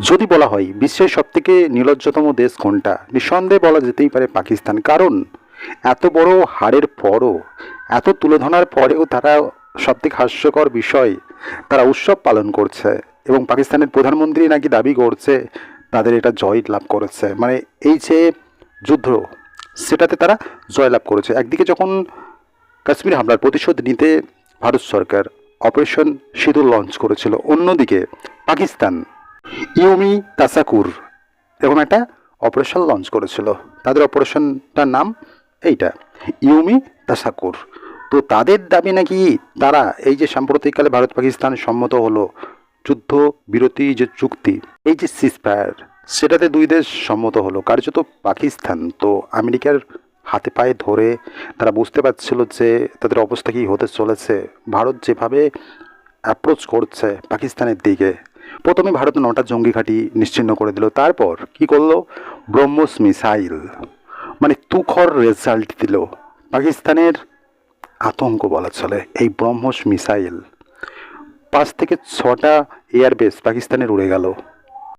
যদি বলা হয়, বিশ্বের সবথেকে নির্লজ্জতম দেশ কোনটা? নিঃসন্দেহে বলা যেতেই পারে পাকিস্তান। কারণ, এত বড় হারের পরও, এত তুলে ধরার পরেও তারা সবথেকে হাস্যকর বিষয় তারা উৎসব পালন করছে এবং পাকিস্তানের প্রধানমন্ত্রী নাকি দাবি করছে, তাদের এটা জয় লাভ করেছে। মানে এই যে যুদ্ধ, সেটাতে তারা জয়লাভ করেছে। একদিকে যখন কাশ্মীর হামলার প্রতিশোধ নিতে ভারত সরকার অপারেশন সিঁদুর লঞ্চ করেছিল, অন্যদিকে পাকিস্তান ইউমি তাসাকুর। এরকম একটা অপারেশন লঞ্চ করেছিল। তাদের অপারেশনটার নাম এইটা, ইউমি তাসাকুর। তো তাদের দাবি নাকি তারা এই যে সাম্প্রতিককালে ভারত পাকিস্তান সম্মত হলো যুদ্ধ বিরতি যে চুক্তি, এই যে সিসফায়ার সেটাতে দুই দেশ সম্মত হলো, কার্যত পাকিস্তান। তো আমেরিকার হাতে পায়ে ধরে তারা বুঝতে পারছিল যে তাদের অবস্থা কী হতে চলেছে। ভারত যেভাবে অ্যাপ্রোচ করছে পাকিস্তানের দিকে প্রথমে ভারত নটা জঙ্গি ঘাঁটি নিশ্চিহ্ন করে দিল। তারপর কি করল? ব্রহ্মস মিসাইল মানে তুখর রেজাল্ট দিল। পাকিস্তানের আতঙ্ক বলা চলে এই ব্রহ্মস মিসাইল। পাঁচ থেকে ছটা এয়ারবেস পাকিস্তানের উড়ে গেল।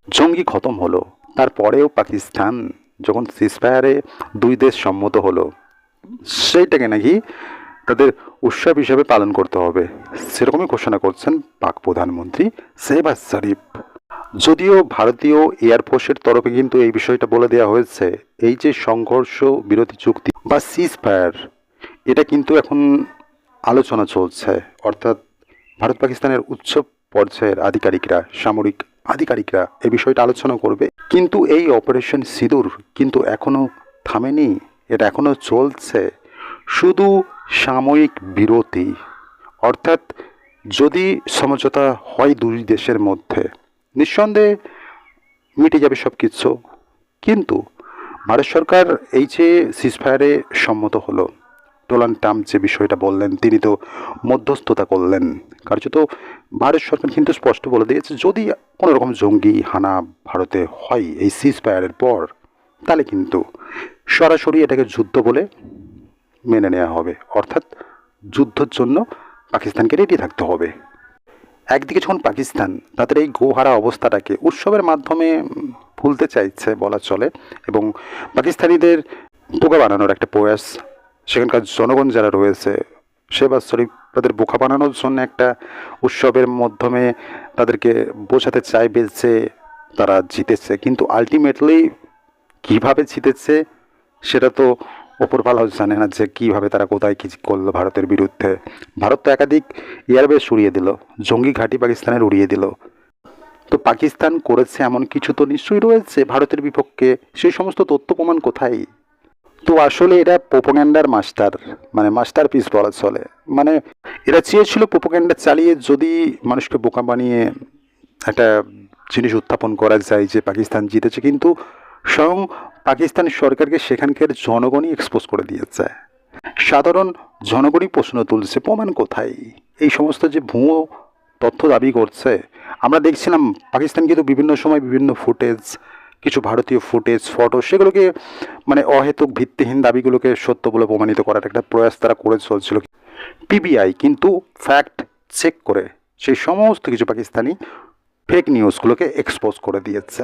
জঙ্গি খতম হলো। তারপরেও পাকিস্তান যখন সিসফায়ারে দুই দেশ সম্মত হলো, সেইটাকে নাকি তাদের উৎসব হিসেবে পালন করতে হবে। সেরকমই ঘোষণা করছেন পাক প্রধানমন্ত্রী শেহবাজ শরীফ। যদিও ভারতীয় এয়ারফোর্সের তরফে কিন্তু এই বিষয়টা বলে দেওয়া হয়েছে, এই যে সংঘর্ষ বিরতি চুক্তি বা সিজফায়ার এটা কিন্তু এখন আলোচনা চলছে। অর্থাৎ ভারত পাকিস্তানের উচ্চ পর্যায়ের আধিকারিকরা, সামরিক আধিকারিকরা এই বিষয়টা আলোচনা করবে। কিন্তু এই অপারেশন সিঁদুর কিন্তু এখনও থামেনি, এটা এখনও চলছে। শুধু সাময়িক বিরতি, অর্থাৎ যদি সমঝোতা হয় দুই দেশের মধ্যে, নিঃসন্দেহে মিটে যাবে সব কিছু কিন্তু ভারত সরকার এই যে সিজফায়ারে সম্মত হলো, ডোনাল্ড ট্রাম্প যে বিষয়টা বললেন, তিনি তো মধ্যস্থতা করলেন। কার্যত ভারত সরকার কিন্তু স্পষ্ট বলে দিয়েছে, যদি কোনো রকম জঙ্গি হানা ভারতে হয় এই সিজফায়ারের পর, তাহলে কিন্তু সরাসরি এটাকে যুদ্ধ বলে মেনে নেওয়া হবে। অর্থাৎ যুদ্ধের জন্য পাকিস্তানকে রেডি থাকতে হবে। একদিকে যখন পাকিস্তান তাদের এই গোহারা অবস্থাটাকে উৎসবের মাধ্যমে ভুলতে চাইছে বলা চলে এবং পাকিস্তানিদের বোকা বানানোর একটা প্রয়াস, সেখানকার জনগণ যারা রয়েছে, শেবাজ শরীফ তাদের বোকা বানানোর জন্য একটা উৎসবের মাধ্যমে তাদেরকে বোঝাতে চাইবে যে তারা জিতেছে। কিন্তু আলটিমেটলি কীভাবে জিতেছে, সেটা তো ওপরওয়ালাও জানে না যে কীভাবে তারা কোথায় কী করল ভারতের বিরুদ্ধে। ভারত তো একাধিক এয়ারবেস উড়িয়ে দিল, জঙ্গি ঘাঁটি পাকিস্তানের উড়িয়ে দিল। তো পাকিস্তান করেছে এমন কিছু তো নিশ্চয়ই রয়েছে ভারতের বিপক্ষে, সেই সমস্ত তথ্য প্রমাণ কোথায়? তো আসলে এরা প্রোপোগ্যান্ডার মাস্টার মানে মাস্টার পিস বলা চলে। মানে এরা চেয়েছিল প্রোপোগ্যান্ডা চালিয়ে যদি মানুষকে বোকা বানিয়ে একটা জিনিস উত্থাপন করা যায় যে পাকিস্তান জিতেছে, কিন্তু স্বয়ং পাকিস্তান সরকারকে সেখানকার জনগণই এক্সপোজ করে দিয়েছে। সাধারণ জনগণই প্রশ্ন তুলছে, প্রমাণ কোথায়? এই সমস্ত যে ভুয়ো তথ্য দাবি করছে, আমরা দেখছিলাম পাকিস্তান কিন্তু বিভিন্ন সময় বিভিন্ন ফুটেজ কিছু ভারতীয় ফুটেজ ফটো সেগুলোকে মানে অহেতুক ভিত্তিহীন দাবিগুলোকে সত্য বলে প্রমাণিত করার একটা প্রয়াস তারা করে চলছিল। পিবিআই কিন্তু ফ্যাক্ট চেক করে সেই সমস্ত কিছু পাকিস্তানি ফেক নিউজগুলোকে এক্সপোজ করে দিয়েছে।